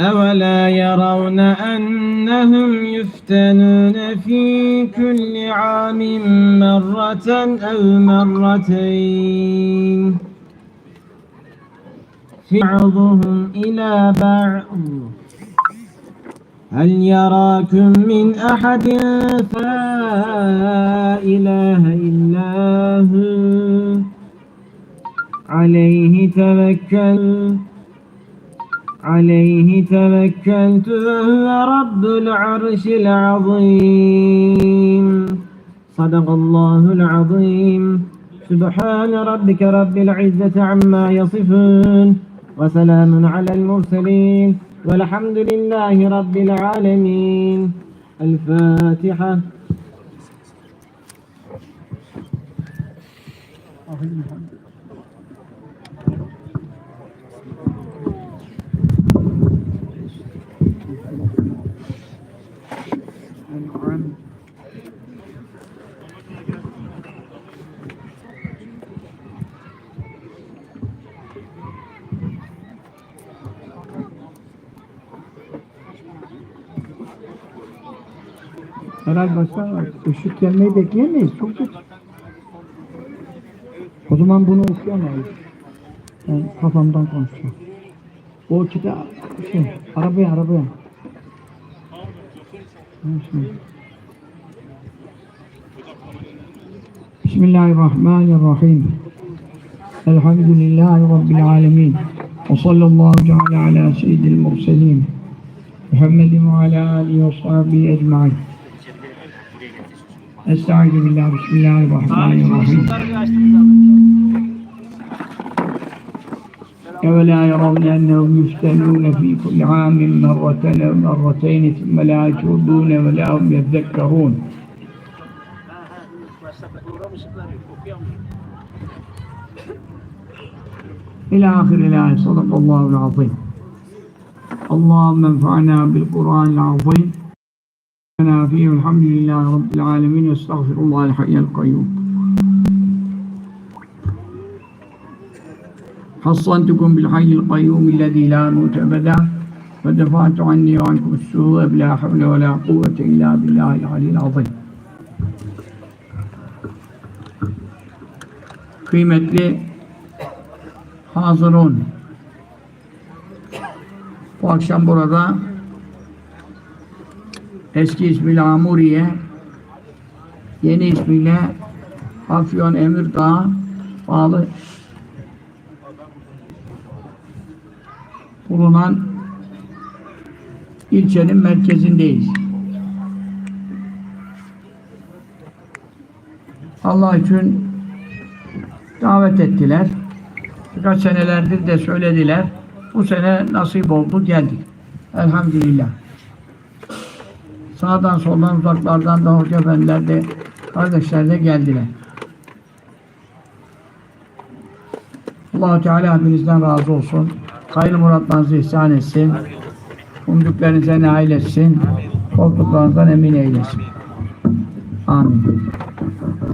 أولا يرون أنهم يفتنون في كل عام مرة أو مرتين. في بعضهم إلى بعض. هل يراكم من أحد فلا إله إلا هو؟ عليه توكل. عليه توكلت رب العرش العظيم. صدق الله العظيم. سبحان ربك رب العزة عما يصفون وسلام على المرسلين والحمد لله رب العالمين. الفاتحة. Herhal başlar ışık gelmeyi bekleyemeyiz. Çok geç. O zaman bunu okuyamayız. Ben kafamdan konuşuyorum. O kitap şey, arabaya arabaya. Bismillahirrahmanirrahim. Elhamdülillahi Rabbil alemin. Ve sallallahu teala ala seyyidil murselin. Muhammedin ve ala alihi ve sahbihi ecmaîn. Estaizu billah, bismillahirrahmanirrahim. أولا يرون أنهم يفتنون في كل عام مرة أو مرتين ثم لا يتوبون ولا هم يذكرون إلى آخر الآية صدق الله العظيم اللهم انفعنا بالقرآن العظيم لنا فيه والحمد لله رب العالمين واستغفر الله الحي القيوم. حصنتكم بالحي القيوم الذي لا موت أبدا ودفعت عني وعنكم السوء بلا حول ولا قوة إلا بالله العلي العظيم. Kıymetli hazırun bu akşam burada eski ismiyle Amuriye, yeni ismiyle Afyon Emirdağ bağlı bulunan ilçenin merkezindeyiz. Allah için davet ettiler. Birkaç senelerdir de söylediler. Bu sene nasip oldu geldik. Elhamdülillah. Sağdan soldan uzaklardan da hoca efendiler de kardeşler de geldiler. allah Teala hepinizden razı olsun. Hayırlı muratlarınızı ihsan etsin. Umduklarınıza nail etsin. Korktuklarınızdan emin eylesin. Amin.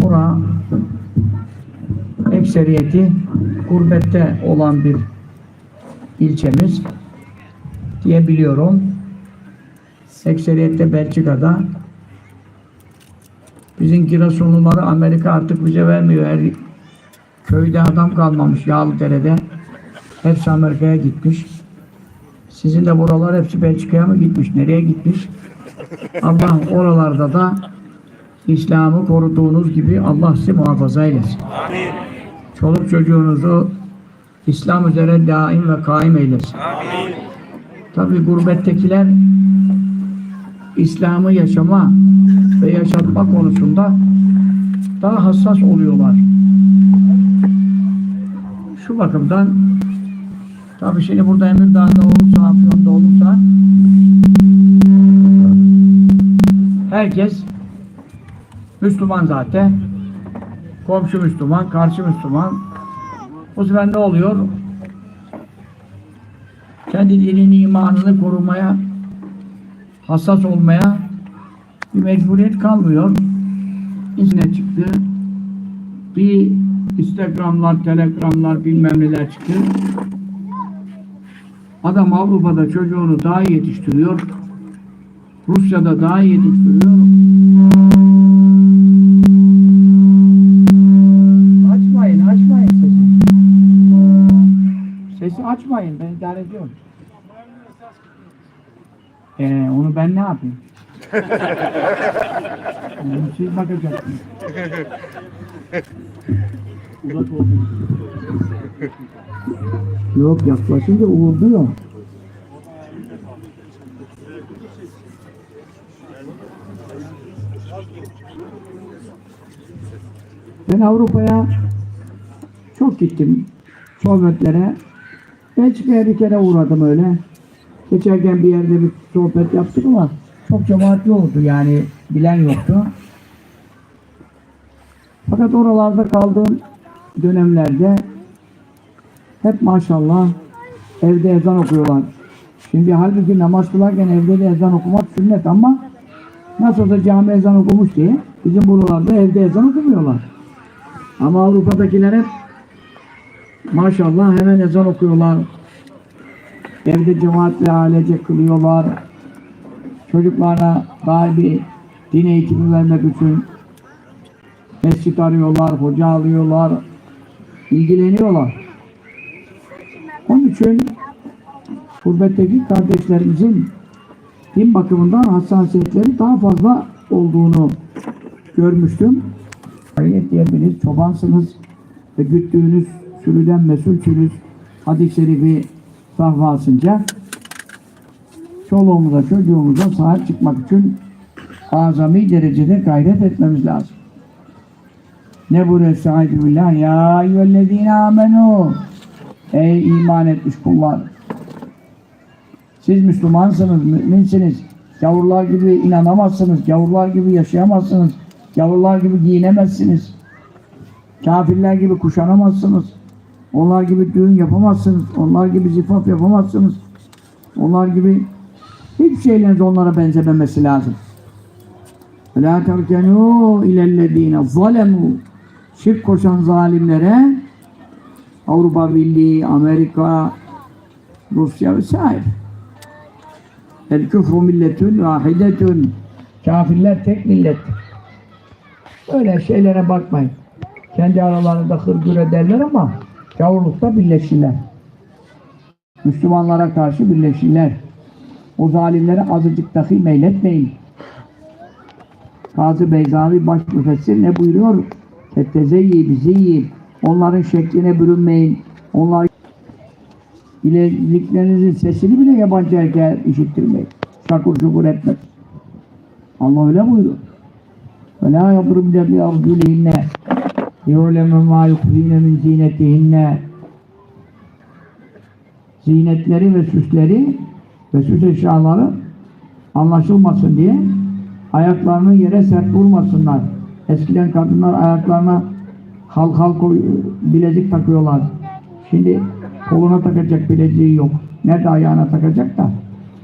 Bura ekseriyeti gurbette olan bir ilçemiz diye biliyorum. Ekseriyette Belçika'da. Bizim Giresunluları Amerika artık bize vermiyor. Her köyde adam kalmamış Yağlıdere'de. Hepsi Amerika'ya gitmiş. Sizin de buralar hepsi Belçika'ya mı gitmiş? Nereye gitmiş? Allah oralarda da İslam'ı koruduğunuz gibi Allah sizi muhafaza eylesin. Çoluk çocuğunuzu İslam üzere daim ve kaim eylesin. Tabi gurbettekiler İslam'ı yaşama ve yaşatma konusunda daha hassas oluyorlar. Şu bakımdan tabi şimdi burada Emirdağ'da olursa, Afyon'da olursa Herkes Müslüman zaten. Komşu Müslüman, karşı Müslüman. Bu sefer ne oluyor? Kendi dinini, imanını korumaya, hassas olmaya bir mecburiyet kalmıyor. İzne çıktı. Bir Instagramlar, Telegramlar bilmem neler çıktı. Adam Avrupa'da çocuğunu daha iyi yetiştiriyor. Rusya'da daha iyi yetiştiriyor. Açmayın, açmayın sesi. Sesi açmayın, ben idare ediyorum. Ee, onu ben ne yapayım? Onu siz bakacaksınız. Uzak olsun. Yok yaklaşınca uğurduyor. Ben Avrupa'ya çok gittim. Sohbetlere. Belçika'ya bir kere uğradım öyle. Geçerken bir yerde bir sohbet yaptık ama çok cemaatli oldu yani bilen yoktu. Fakat oralarda kaldığım dönemlerde hep maşallah evde ezan okuyorlar. Şimdi halbuki namaz kılarken evde de ezan okumak sünnet ama nasıl olsa cami ezan okumuş diye bizim buralarda evde ezan okumuyorlar. Ama Avrupa'dakiler hep maşallah hemen ezan okuyorlar. Evde cemaatle ailece kılıyorlar. Çocuklarına daha bir din eğitimi vermek için mescit arıyorlar, hoca alıyorlar, ilgileniyorlar. Onun için gurbetteki kardeşlerimizin din bakımından hassasiyetleri daha fazla olduğunu görmüştüm. Ayet diyebiliriz, çobansınız ve güttüğünüz sürüden mesulsünüz. Hadis-i şerifi sahvasınca çoluğumuza, çocuğumuza sahip çıkmak için azami derecede gayret etmemiz lazım. Ne buyuruyor Estaizu billah? Ya eyyühellezine amenu Ey iman etmiş kullar! Siz Müslümansınız, müminsiniz. Gavurlar gibi inanamazsınız, gavurlar gibi yaşayamazsınız, gavurlar gibi giyinemezsiniz. Kafirler gibi kuşanamazsınız. Onlar gibi düğün yapamazsınız. Onlar gibi zifaf yapamazsınız. Onlar gibi hiçbir şeyleriniz onlara benzememesi lazım. La terkenu ilellezine zalemu şirk koşan zalimlere Avrupa Birliği, Amerika, Rusya vesaire. El küfrü milletün vahidetün. Kafirler tek millet. Öyle şeylere bakmayın. Kendi aralarında hırgür ederler ama gavurlukta birleşirler. Müslümanlara karşı birleşirler. O zalimlere azıcık dahi meyletmeyin. Gazi Beyzavi baş müfessir ne buyuruyor? Tettezeyyi bizi Onların şekline bürünmeyin. Onlar bilezliklerinizin sesini bile yabancı erkeğe işittirmeyin. Şakur şukur etmek. Allah öyle buyuruyor. Ve la yadribne bi arculihinne liyuleme ma yukfine min zinetihinne zinetleri ve süsleri ve süs eşyaları anlaşılmasın diye ayaklarını yere sert vurmasınlar. Eskiden kadınlar ayaklarına halk halk bilezik takıyorlar. Şimdi koluna takacak bileziği yok. Nerede ayağına takacak da?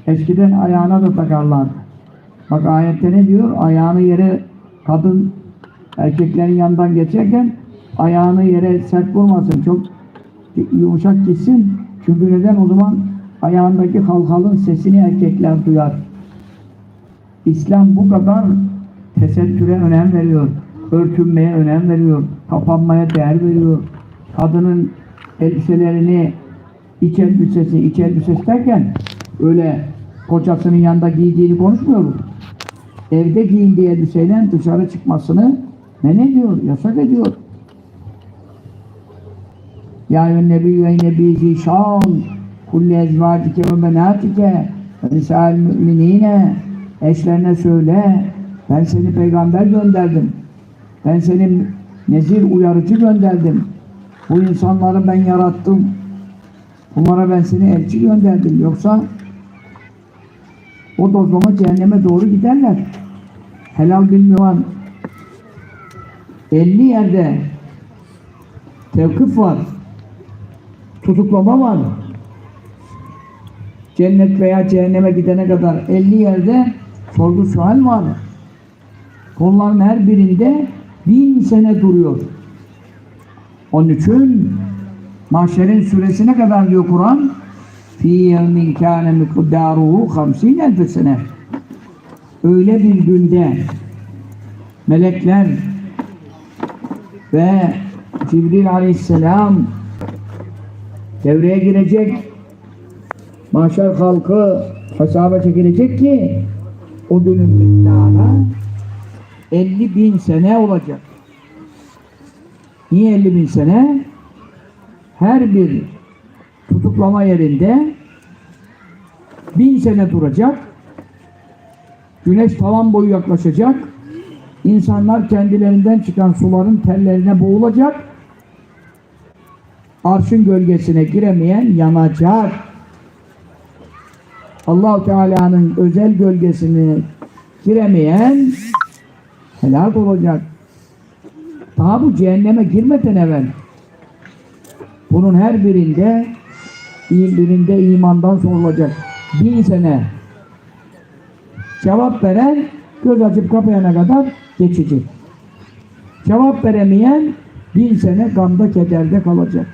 Eskiden ayağına da takarlar. Bak ayette ne diyor? Ayağını yere kadın erkeklerin yanından geçerken ayağını yere sert vurmasın. Çok yumuşak gitsin. Çünkü neden o zaman ayağındaki halhalın sesini erkekler duyar. İslam bu kadar tesettüre önem veriyor. Örtünmeye önem veriyor. Kapanmaya değer veriyor. Kadının elbiselerini iç elbisesi, iç elbisesi derken öyle kocasının yanında giydiğini konuşmuyoruz. Evde giyindiği elbiseyle dışarı çıkmasını men ediyor, yasak ediyor. Ya nebi ve nebi zişan kulli ezvacike ve menatike ve nisa'l müminine eşlerine söyle ben seni peygamber gönderdim. Ben seni nezir uyarıcı gönderdim. Bu insanları ben yarattım. Bunlara ben seni elçi gönderdim. Yoksa o dozlama cehenneme doğru giderler. helal bilmiyor. 50 yerde tevkif var. Tutuklama var. Cennet veya cehenneme gidene kadar 50 yerde sorgu sual var. Onların her birinde bin sene duruyor. Onun için mahşerin süresine kadar diyor Kur'an fi yevmin kâne mikdaruhu hamsîn elf sene öyle bir günde melekler ve Cibril aleyhisselam devreye girecek mahşer halkı hesaba çekilecek ki o günün miktarı 50 bin sene olacak. Niye 50 bin sene? Her bir tutuklama yerinde bin sene duracak. Güneş tavan boyu yaklaşacak. İnsanlar kendilerinden çıkan suların tellerine boğulacak. Arşın gölgesine giremeyen yanacak. allah Teala'nın özel gölgesine giremeyen helak olacak. Daha bu cehenneme girmeden evvel bunun her birinde birinde imandan sorulacak. Bin sene cevap veren göz açıp kapayana kadar geçici. Cevap veremeyen bin sene gamda kederde kalacak.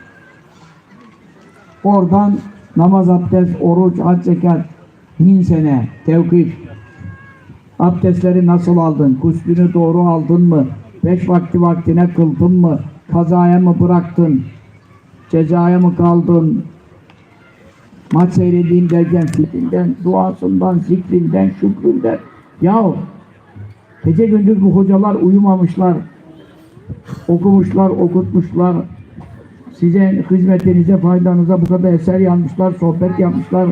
Oradan namaz, abdest, oruç, hac, zekat bin sene tevkif. Abdestleri nasıl aldın? Guslünü doğru aldın mı? Beş vakti vaktine kıldın mı? Kazaya mı bıraktın? Cezaya mı kaldın? Maç seyredeyim derken fikrinden, duasından, zikrinden, şükründen. Yahu gece gündüz bu hocalar uyumamışlar. Okumuşlar, okutmuşlar. Size hizmetinize, faydanıza bu kadar eser yazmışlar, sohbet yapmışlar.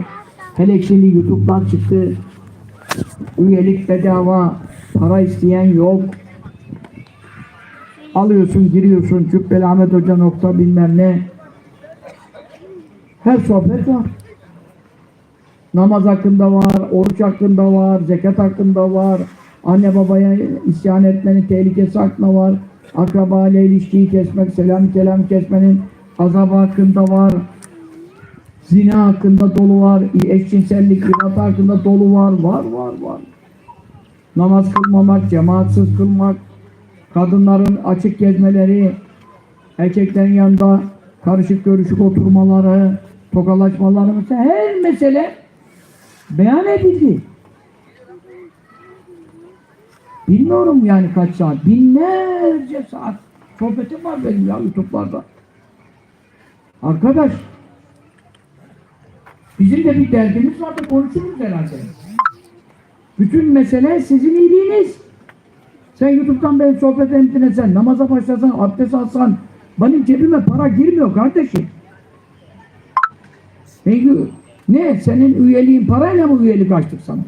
Hele şimdi YouTube'dan çıktı. Üyelik bedava, para isteyen yok. Alıyorsun, giriyorsun, Cübbeli Ahmet Hoca nokta bilmem ne. Her sohbet var. Namaz hakkında var, oruç hakkında var, zekat hakkında var, anne babaya isyan etmenin tehlikesi hakkında var, akraba ile ilişkiyi kesmek, selam kelam kesmenin azabı hakkında var, zina hakkında dolu var, eşcinsellik, ribat hakkında dolu var, var, var, var. Namaz kılmamak, cemaatsiz kılmak, kadınların açık gezmeleri, erkeklerin yanında karışık görüşük oturmaları, tokalaşmaları her mesele beyan edildi. Bilmiyorum yani kaç saat, binlerce saat sohbetim var benim ya YouTube'larda. Arkadaş, bizim de bir derdimiz var da konuşuruz herhalde. Bütün mesele sizin iyiliğiniz. Sen YouTube'dan beni sohbet dinlesen, namaza başlasan, abdest alsan, benim cebime para girmiyor kardeşim. Peki ne? Senin üyeliğin parayla mı üyelik açtık sana?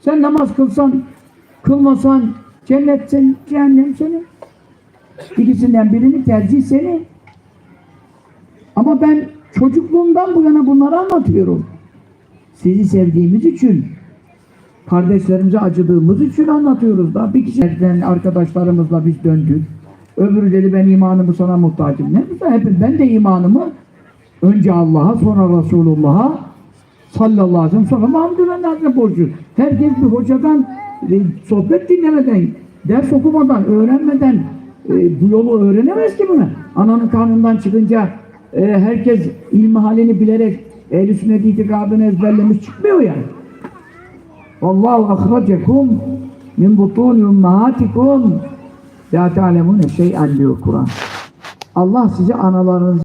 Sen namaz kılsan, kılmasan cennet senin, cehennem senin. İkisinden birini tercih senin. Ama ben çocukluğumdan bu yana bunları anlatıyorum. Sizi sevdiğimiz için, kardeşlerimize acıdığımız için anlatıyoruz da. Bir kişiden arkadaşlarımızla biz döndük. Öbürü dedi ben imanımı sana muhtacım. Ne güzel hepim ben de imanımı önce Allah'a sonra Resulullah'a sallallahu aleyhi ve sellem sonra Muhammed Efendimiz'e borcu. Herkes bir hocadan e, sohbet dinlemeden, ders okumadan, öğrenmeden e, bu yolu öğrenemez ki bunu. Ananın karnından çıkınca e, herkes ilmi halini bilerek ehl-i sünnet itikadını ezberlemiş çıkmıyor yani. Vallahu ahracekum min butuni ummahatikum la ta'lemune şey'en diyor Kur'an. Allah sizi analarınız